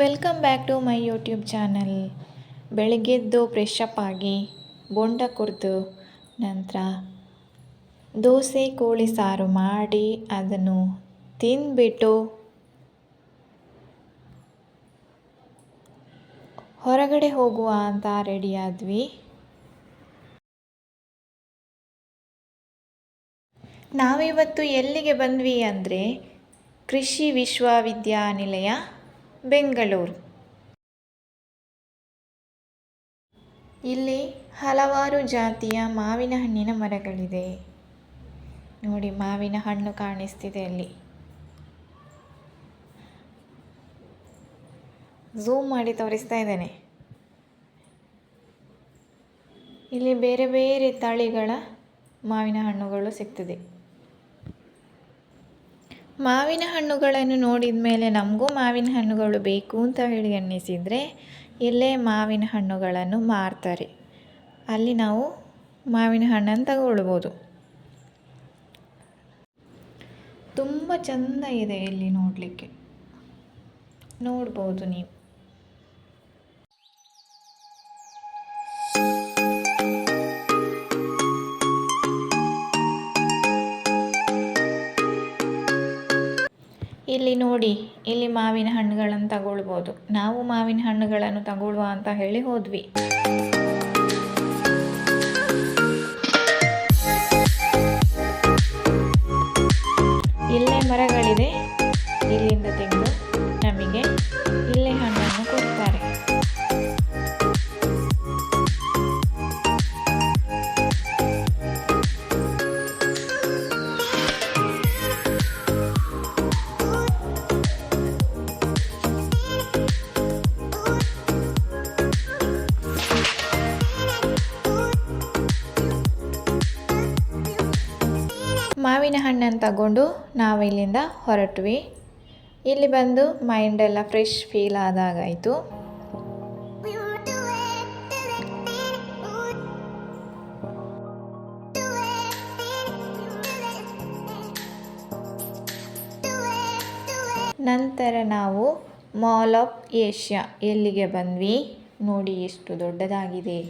Welcome back to my YouTube channel. ಬೆಳಗ್ಗೆದ್ದು fresh up ಆಗಿ, ಬೊಂಡ ಕುರಿದು ನಂತರ ದೋಸೆ, ಕೋಳಿ ಸಾರು ಮಾಡಿ ಅದನ್ನು ತಿಂದ್ಬಿಟ್ಟು ಹೊರಗಡೆ ಹೋಗುವ ಅಂತ ರೆಡಿಯಾದ್ವಿ ನಾವಿವತ್ತು ಎಲ್ಲಿಗೆ ಬಂದ್ವಿ ಅಂದರೆ ಕೃಷಿ ವಿಶ್ವವಿದ್ಯಾನಿಲಯ ಬೆಂಗಳೂರು. ಇಲ್ಲಿ ಹಲವಾರು ಜಾತಿಯ ಮಾವಿನ ಹಣ್ಣಿನ ಮರಗಳಿದೆ. ನೋಡಿ ಮಾವಿನ ಹಣ್ಣು ಕಾಣಿಸ್ತಿದೆ ಅಲ್ಲಿ. ಝೂಮ್ ಮಾಡಿ ತೋರಿಸ್ತಾ ಇದ್ದೇನೆ. ಇಲ್ಲಿ ಬೇರೆ ಬೇರೆ ತಳಿಗಳ ಮಾವಿನ ಹಣ್ಣುಗಳು ಸಿಗ್ತದೆ. ಮಾವಿನ ಹಣ್ಣುಗಳನ್ನು ನೋಡಿದ ಮೇಲೆ ನಮಗೂ ಮಾವಿನ ಹಣ್ಣುಗಳು ಬೇಕು ಅಂತ ಹೇಳಿ ಅನ್ನಿಸಿದರೆ ಇಲ್ಲೇ ಮಾವಿನ ಹಣ್ಣುಗಳನ್ನು ಮಾರ್ತಾರೆ. ಅಲ್ಲಿ ನಾವು ಮಾವಿನ ಹಣ್ಣನ್ನು ತಗೊಳ್ಬೋದು. ತುಂಬ ಚೆಂದ ಇದೆ ಇಲ್ಲಿ ನೋಡಲಿಕ್ಕೆ. ನೋಡ್ಬೋದು ನೀವು. ಇಲ್ಲಿ ನೋಡಿ, ಇಲ್ಲಿ ಮಾವಿನ ಹಣ್ಣುಗಳನ್ನು ತಗೊಳ್ಬೋದು. ನಾವು ಮಾವಿನ ಹಣ್ಣುಗಳನ್ನು ತಗೊಳ್ಳುವ ಅಂತ ಹೇಳಿ ಹೋದ್ವಿ. ಇಲ್ಲೇ ಮರಗಳಿದೆ. ಮಾವಿನ ಹಣ್ಣನ್ನು ತಗೊಂಡು ನಾವು ಇಲ್ಲಿಂದ ಹೊರಟ್ವಿ. ಇಲ್ಲಿ ಬಂದು ಮೈಂಡೆಲ್ಲ ಫ್ರೆಶ್ ಫೀಲ್ ಆದಾಗಾಯಿತು. ನಂತರ ನಾವು ಮಾಲ್ ಆಫ್ ಏಷ್ಯಾ ಎಲ್ಲಿಗೆ ಬಂದ್ವಿ? ನೋಡಿ ಎಷ್ಟು ದೊಡ್ಡದಾಗಿದೆ.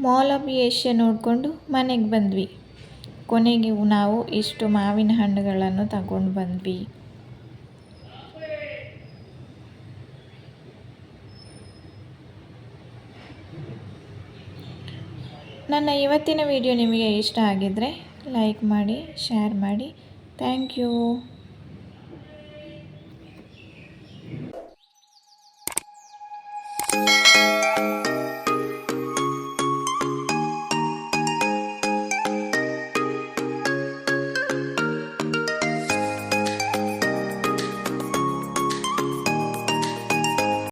ಮಾಲ್ ಆಫ್ ಏಷ್ಯಾ ನೋಡಿಕೊಂಡು ಮನೆಗೆ ಬಂದ್ವಿ. ಕೊನೆಗೆ ನಾವು ಇಷ್ಟು ಮಾವಿನ ಹಣ್ಣುಗಳನ್ನು ತಗೊಂಡು ಬಂದ್ವಿ. ನನ್ನ ಇವತ್ತಿನ ವಿಡಿಯೋ ನಿಮಗೆ ಇಷ್ಟ ಆಗಿದ್ದರೆ ಲೈಕ್ ಮಾಡಿ, ಶೇರ್ ಮಾಡಿ. Thank you.